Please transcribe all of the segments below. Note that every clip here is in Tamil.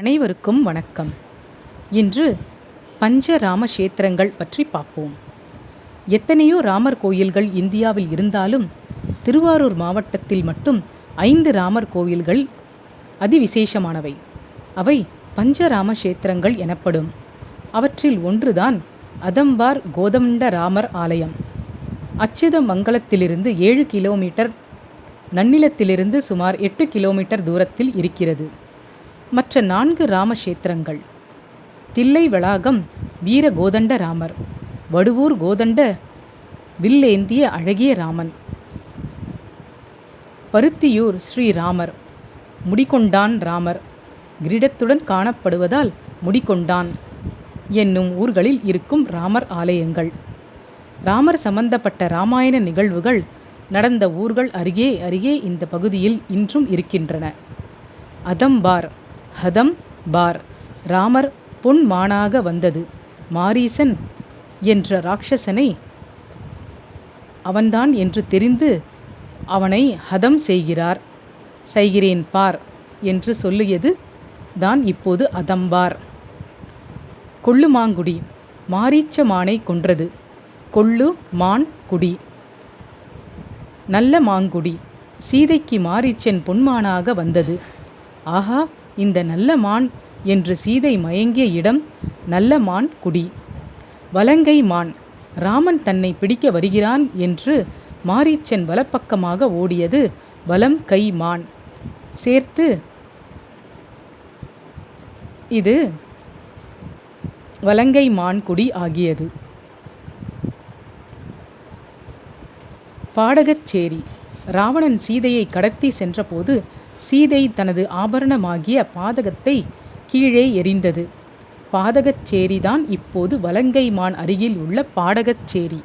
அனைவருக்கும் வணக்கம். இன்று பஞ்சராம கஷேத்திரங்கள் பற்றி பார்ப்போம். எத்தனையோ ராமர் கோயில்கள் இந்தியாவில் இருந்தாலும் திருவாரூர் மாவட்டத்தில் மட்டும் ஐந்து ராமர் கோயில்கள் அதிவிசேஷமானவை. அவை பஞ்சராம கஷேத்திரங்கள் எனப்படும். அவற்றில் ஒன்றுதான் அதம்பார் கோதண்ட ராமர் ஆலயம். அச்சுதமங்கலத்திலிருந்து ஏழு கிலோமீட்டர் நன்னிலத்திலிருந்து சுமார் எட்டு கிலோமீட்டர் தூரத்தில் இருக்கிறது. மற்ற நான்கு ராமக்ஷேத்திரங்கள். தில்லை வளாகம் வீர கோதண்ட ராமர். வடுவூர் கோதண்ட வில்லேந்திய அழகிய ராமன். பருத்தியூர் ஸ்ரீராமர் முடிகொண்டான் ராமர். கிரீடத்துடன் காணப்படுவதால் முடிகொண்டான் என்னும் ஊர்களில் இருக்கும் ராமர் ஆலயங்கள். ராமர் சம்பந்தப்பட்ட ராமாயண நிகழ்வுகள் நடந்த ஊர்கள் அருகே அருகே இந்த பகுதியில் இன்றும் இருக்கின்றன. அதம்பார். ஹதம் பார். ராமர் பொன்மானாக வந்தது. மாரீசன் என்ற ராட்சசனை அவன்தான் என்று தெரிந்து அவனை ஹதம் செய்கிறார். செய்கிறேன் பார் என்று சொல்லியது தான் இப்போது அதம்பார் கொள்ளுமாங்குடி மாரீச்ச மானை கொன்றது. கொள்ளு மான் குடி. நல்ல மாங்குடி சீதைக்கு மாரீச்சன் பொன்மானாக வந்தது. ஆஹா இந்த நல்ல மான் என்று சீதை மயங்கிய இடம் நல்ல மான் குடி. வலங்கை மான் ராமன் தன்னை பிடிக்க வருகிறான் என்று மாரீச்சன் வலப்பக்கமாக ஓடியது வலம் கை மான். சேர்த்து இது வலங்கை மான் குடி ஆகியது. பாடகச்சேரி ராவணன் சீதையை கடத்தி சென்றபோது சீதை தனது ஆபரணமாகிய பாதகத்தை கீழே எறிந்தது. பாதகச்சேரிதான் இப்போது வலங்கைமான் அருகில் உள்ள பாடகச்சேரி.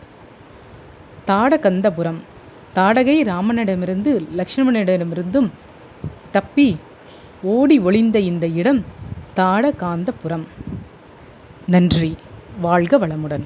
தாடகந்தபுரம். தாடகை ராமனிடமிருந்து லக்ஷ்மணனிடமிருந்தும் தப்பி ஓடி ஒளிந்த இந்த இடம் தாடகாந்தபுரம். நன்றி. வாழ்க வளமுடன்.